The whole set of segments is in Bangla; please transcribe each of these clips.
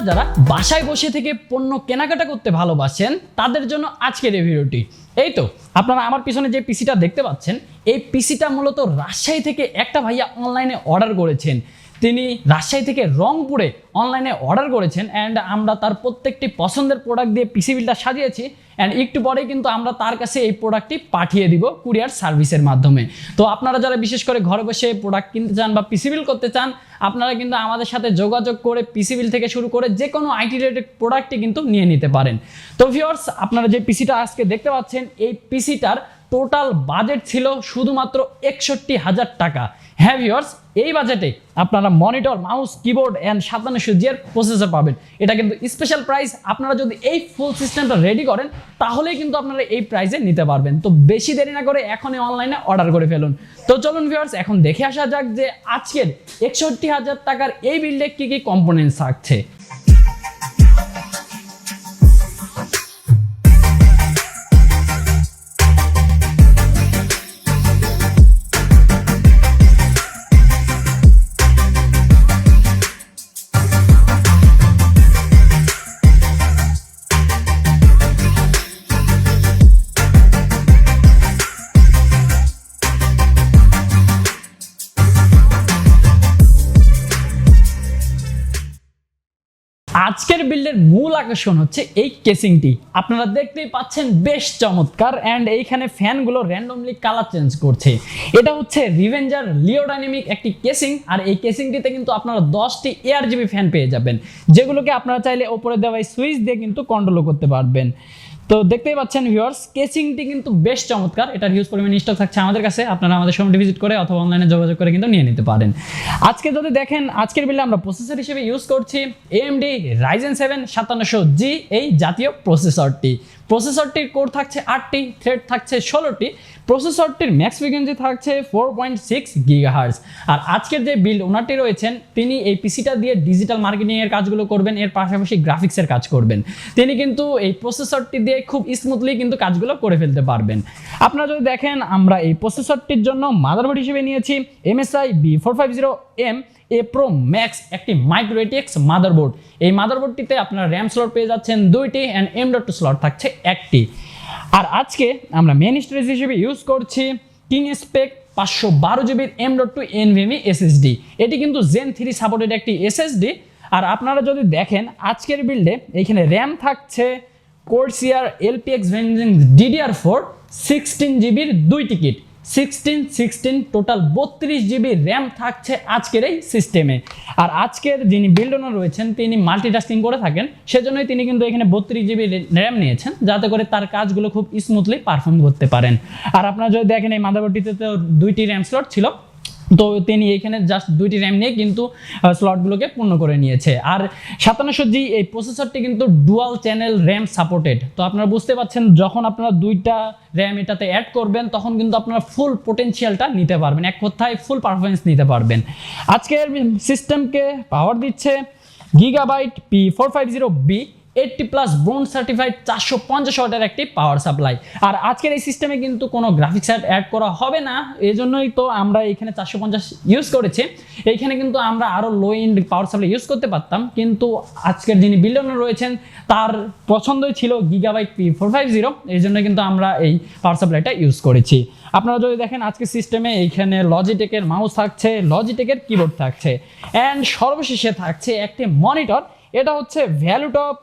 আপনারা যারা বাসায় বসে থেকে পণ্য কেনাকাটা করতে ভালোবাসেন, তাদের জন্য আজকের এই ভিডিওটি। এই তো, আপনারা আমার পিছনে যে পিসিটা দেখতে পাচ্ছেন, এই পিসিটা মূলত রাজশাহী থেকে একটা ভাইয়া অনলাইনে অর্ডার করেছেন। তিনি রাজশাহী থেকে রংপুরে অনলাইনে অর্ডার করেছেন অ্যান্ড আমরা তার প্রত্যেকটি পছন্দের প্রোডাক্ট দিয়ে পিসি বিলটা সাজিয়েছি অ্যান্ড একটু পরেই কিন্তু আমরা তার কাছে এই প্রোডাক্টটি পাঠিয়ে দিব কুরিয়ার সার্ভিসের মাধ্যমে। তো আপনারা যারা বিশেষ করে ঘরে বসে প্রোডাক্ট কিনতে চান বা পিসি বিল করতে চান, আপনারা কিন্তু আমাদের সাথে যোগাযোগ করে পিসি বিল থেকে শুরু করে যে কোনো আইটি রিলেটেড প্রোডাক্টটি কিন্তু নিয়ে নিতে পারেন। তো ভিউয়ার্স আপনারা যে পিসিটা আজকে দেখতে পাচ্ছেন, এই পিসিটার টোটাল বাজেট ছিল শুধুমাত্র একষট্টি হাজার টাকা। হ্যাঁ ভিউয়ার্স, এই বাজেটে আপনারা মনিটর, মাউস, কিবোর্ড অ্যান্ড সাতান্নশো জিয়ার প্রসেসর পাবেন। এটা কিন্তু স্পেশাল প্রাইস আপনারা যদি এই ফুল সিস্টেমটা রেডি করেন, তাহলেই কিন্তু আপনারা এই প্রাইসে নিতে পারবেন। তো বেশি দেরি না করে এখনই অনলাইনে অর্ডার করে ফেলুন। তো চলুন ভিওর্স এখন দেখে আসা যাক যে আজকের একষট্টি হাজার টাকার এই বিল্ডে কী কী কম্পোনেন্টস থাকছে। আজকের বিল্ডের মূল আকর্ষণ হচ্ছে এই কেসিংটি। আপনারা দেখতেই পাচ্ছেন বেশ চমৎকার অ্যান্ড এইখানে ফ্যানগুলো র্যান্ডমলি কালার চেঞ্জ করছে। এটা হচ্ছে রিভেঞ্জার লিওডাইনামিক একটি কেসিং আর এই কেসিংটিতে কিন্তু আপনারা দশটি এয়ার জিবি ফ্যান পেয়ে যাবেন। যেগুলোকে আপনারা চাইলে ওপরে দেওয়া সুইচ দিয়ে কিন্তু কন্ট্রোলও করতে পারবেন। তো দেখতেই পাচ্ছেন ভিউয়ার্স কেসিংটি কিন্তু বেশ চমৎকার। এটার হিউজ পরিমাণ স্টক থাকছে আমাদের কাছে। আপনারা আমাদের সময় ভিজিট করে অথবা অনলাইনে যোগাযোগ করে কিন্তু নিয়ে নিতে পারেন। আজকে যদি দেখেন, আজকের বিলে আমরা প্রসেসর হিসেবে ইউজ করছি এএমডি রাইজেন সেভেন সাতান্নশো জি এই জাতীয় প্রসেসরটি প্রসেসরটির কোর থাকছে আটটি থ্রেড থাকছে ষোলোটি। প্রসেসরটির ম্যাক্স ফ্রিকোয়েন্সি থাকছে ফোর পয়েন্ট সিক্স গিগাহার্স আর আজকের যে বিল্ড ওনারটি রয়েছেন, তিনি এই পিসিটা দিয়ে ডিজিটাল মার্কেটিংয়ের কাজগুলো করবেন, এর পাশাপাশি গ্রাফিক্সের কাজ করবেন। তিনি কিন্তু এই প্রসেসরটি দিয়ে খুব স্মুথলি কিন্তু কাজগুলো করে ফেলতে পারবেন। আপনারা যদি দেখেন, আমরা এই প্রসেসরটির জন্য মাদারবোর্ড হিসেবে নিয়েছি MSI B four five zero M A pro max একটি মাইক্রোএটিএক্স মাদারবোর্ড এই মাদারবোর্ডটিতে আপনারা র্যাম স্লট পেয়ে যাচ্ছেন, দুইটি অ্যান্ড এম ডট স্লট থাকছে একটি। আর আজকে আমরা মেন স্টোরেজ হিসেবে ইউজ করছি কিং স্পেক পাঁচশো বারো জিবির M dot two NVMe SSD এটি কিন্তু জেন থ্রি সাপোর্টেড একটি এসএসডি আর আপনারা যদি দেখেন, আজকের বিল্ডে এইখানে র্যাম থাকছে Corsair LPX vengeance DDR four sixteen জিবির দুই টিকিট সিক্সটিন সিক্সটিন টোটাল বত্রিশ জিবি র্যাম থাকছে আজকের এই সিস্টেমে আর আজকের যিনি বিল্ড ওনার রয়েছেন, তিনি মাল্টিটাস্কিং করে থাকেন, সেজন্যই তিনি কিন্তু এখানে বত্রিশ জিবি র্যাম নিয়েছেন, যাতে করে তার কাজগুলো খুব স্মুথলি পারফর্ম করতে পারেন। আর আপনারা যদি দেখেন এই মাদারবোর্ডটিতে তো দুইটি র্যাম স্লট ছিল তো তিনি এখানে জাস্ট দুইটি র্যাম নিয়ে কিন্তু স্লটগুলোকে পূর্ণ করে নিয়েছে। আর সাতান্নশো জি এই প্রসেসরটি কিন্তু ডুয়াল চ্যানেল র্যাম সাপোর্টেড তো আপনারা বুঝতে পারছেন, যখন আপনারা দুইটা র্যাম এটাতে অ্যাড করবেন, তখন কিন্তু আপনারা ফুল পোটেনশিয়ালটা নিতে পারবেন, এক কথায় ফুল পারফরমেন্স নিতে পারবেন। আজকের সিস্টেমকে পাওয়ার দিচ্ছে Gigabyte P four five zero B eighty plus bronze certified চারশো পঞ্চাশ ওয়াটের একটি পাওয়ার সাপ্লাই আর আজকের এই সিস্টেমে কিন্তু কোনো গ্রাফিক্স অ্যাড অ্যাড করা হবে না। এই জন্যই তো আমরা এখানে চারশো পঞ্চাশ ইউজ করেছি। এইখানে কিন্তু আমরা আরও লো ইন্ড পাওয়ার সাপ্লাই ইউজ করতে পারতাম। কিন্তু আজকের যিনি বিল্ডনার রয়েছেন, তার পছন্দই ছিল Gigabyte P four five zero এই জন্য কিন্তু আমরা এই পাওয়ার সাপ্লাইটা ইউজ করেছি। আপনারা যদি দেখেন, আজকের সিস্টেমে এইখানে লজিটেকের মাউস থাকছে লজিটেকের কিবোর্ড থাকছে। অ্যান্ড সর্বশেষে থাকছে একটি মনিটর এটা হচ্ছে ValueTop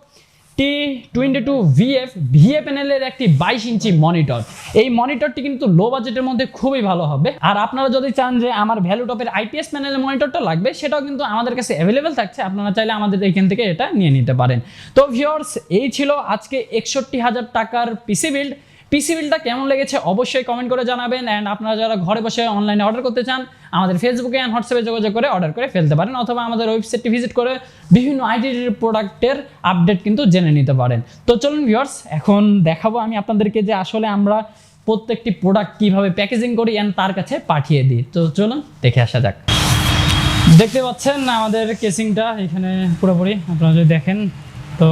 T twenty two VF VA প্যানেলের একটি বাইশ ইঞ্চি মনিটর এই মনিটরটি কিন্তু লো বাজেটের মধ্যে খুবই ভালো হবে। আর আপনারা যদি চান যে আমার ভ্যালুটপের আইপিএস প্যানেলের মনিটরটা লাগবে, সেটাও কিন্তু আমাদের কাছে অ্যাভেলেবেল থাকছে। আপনারা চাইলে আমাদের এখান থেকে এটা নিয়ে নিতে পারেন। তো ভিওর্স এই ছিল আজকে একষট্টি হাজার টাকার পিসি বিল্ড পিসি বিলটা কেমন লেগেছে অবশ্যই কমেন্ট করে জানাবেন। অ্যান্ড আপনারা যারা ঘরে বসে অনলাইনে অর্ডার করতে চান আমাদের ফেসবুকে অ্যান্ড হোয়াটসঅ্যাপে যোগাযোগ করে অর্ডার করে ফেলতে পারেন অথবা আমাদের ওয়েবসাইটটি ভিজিট করে বিভিন্ন আইটি প্রোডাক্টের আপডেট কিন্তু জেনে নিতে পারেন। তো চলুন ভিউয়ার্স এখন দেখাবো আমি আপনাদেরকে যে আসলে আমরা প্রত্যেকটি প্রোডাক্ট কীভাবে প্যাকেজিং করি অ্যান্ড তার কাছে পাঠিয়ে দিই। তো চলুন দেখে আসা যাক। দেখতে পাচ্ছেন আমাদের কেসিংটা এখানে পুরোপুরি, আপনারা যদি দেখেন, তো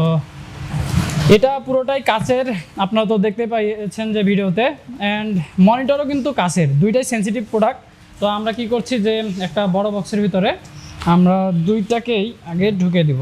এটা পুরোটাই কাচের, আপনারা তো দেখতে পাইছেন যে ভিডিওতে অ্যান্ড মনিটরও কিন্তু কাচের, দুইটাই সেন্সিটিভ প্রোডাক্ট তো আমরা কি করছি যে একটা বড় বক্সের ভিতরে আমরা দুইটাকেই আগে ঢুকে দিব।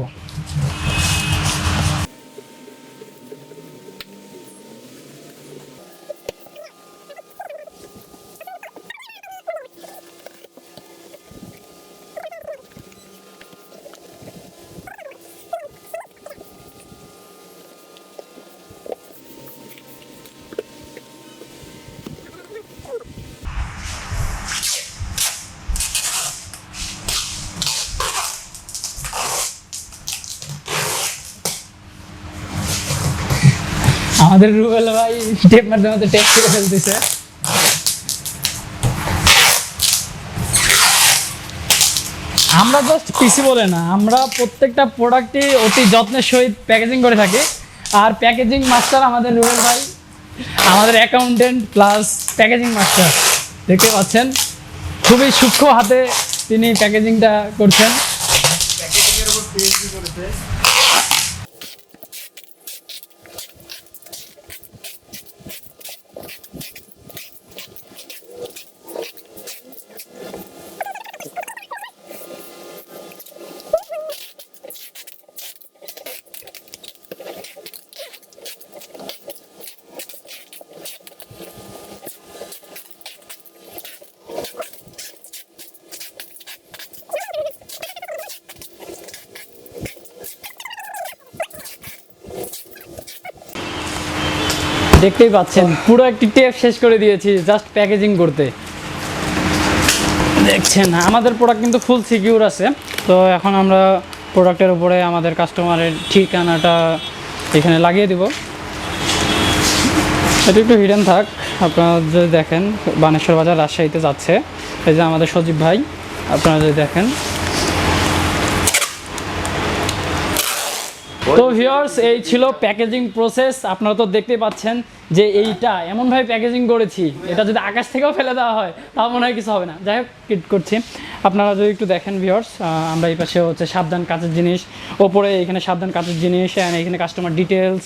আমাদের রুবেল ভাই টেপ মারতে মারতে টেপ করে ফেলতেছে। আমরা জাস্ট পিসি বলে না, আমরা প্রত্যেকটা প্রোডাক্টই অতি যত্নের সহিত প্যাকেজিং করে থাকি। আর প্যাকেজিং মাস্টার আমাদের রুবেল ভাই, আমাদের অ্যাকাউন্টেন্ট প্লাস প্যাকেজিং মাস্টার দেখতে পাচ্ছেন? খুবই সূক্ষ্ম হাতে তিনি প্যাকেজিংটা করছেন। দেখতেই পাচ্ছেন, পুরো একটি টেপ শেষ করে দিয়েছি জাস্ট প্যাকেজিং করতে। দেখছেন, আমাদের প্রোডাক্ট কিন্তু ফুল সিকিউর আছে। তো এখন আমরা প্রোডাক্টের উপরে আমাদের কাস্টমারের ঠিকানাটা এখানে লাগিয়ে দিব। এটা একটু হিডেন থাক, আপনারা যদি দেখেন, বানেশ্বর বাজার রাজশাহীতে যাচ্ছে। এই যে আমাদের সজীব ভাই, আপনারা যদি দেখেন। তো ভিউয়ার্স এই ছিল প্যাকেজিং প্রসেস আপনারা তো দেখতেই পাচ্ছেন। যে এইটা এমনভাবে প্যাকেজিং করেছি, এটা যদি আকাশ থেকেও ফেলে দেওয়া হয়, তাও মনে হয় কিছু হবে না। যাই হোক কিট করছি? আপনারা যদি একটু দেখেন ভিউয়ার্স আমরা এই পাশে হচ্ছে সাবধান কাচের জিনিস, ওপরে এখানে সাবধান কাচের জিনিস অ্যান্ড এখানে কাস্টমার ডিটেলস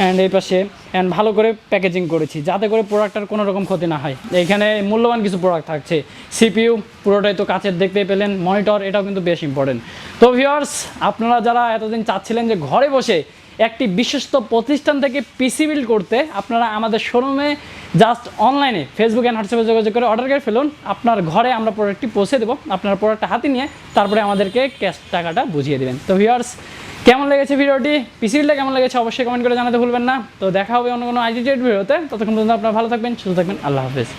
অ্যান্ড এই পাশে অ্যান্ড ভালো করে প্যাকেজিং করেছি, যাতে করে প্রোডাক্টটার কোনো রকম ক্ষতি না হয়। এখানে মূল্যবান কিছু প্রোডাক্ট থাকছে। সিপিইউ পুরোটাই তো কাছের দেখতে পেলেন মনিটর এটাও কিন্তু বেশ ইম্পর্টেন্ট তো ভিউয়ার্স আপনারা যারা এতদিন চাচ্ছিলেন যে ঘরে বসে একটি বিশ্বস্ত প্রতিষ্ঠান থেকে পিসি বিল্ড করতে আপনারা আমাদের শোরুমে জাস্ট অনলাইনে ফেসবুক অ্যান্ড হোয়াটসঅ্যাপে যোগাযোগ করে অর্ডার করে ফেলুন। আপনার ঘরে আমরা প্রোডাক্টটি পৌঁছে দেবো। আপনার প্রোডাক্টটা হাতে নিয়ে তারপরে আমাদেরকে ক্যাশ টাকাটা বুঝিয়ে দেবেন। তো ভিউয়ার্স কেমন লেগেছে ভিডিওটি? পিসি বিলটা কেমন লেগেছে অবশ্যই কমেন্ট করে জানাতে ভুলবেন না। তো দেখা হবে অন্য কোনো আইডিটেড ভিডিওতে ততক্ষণ পর্যন্ত আপনারা ভালো থাকবেন, সুস্থ থাকবেন। আল্লাহ হাফেজ।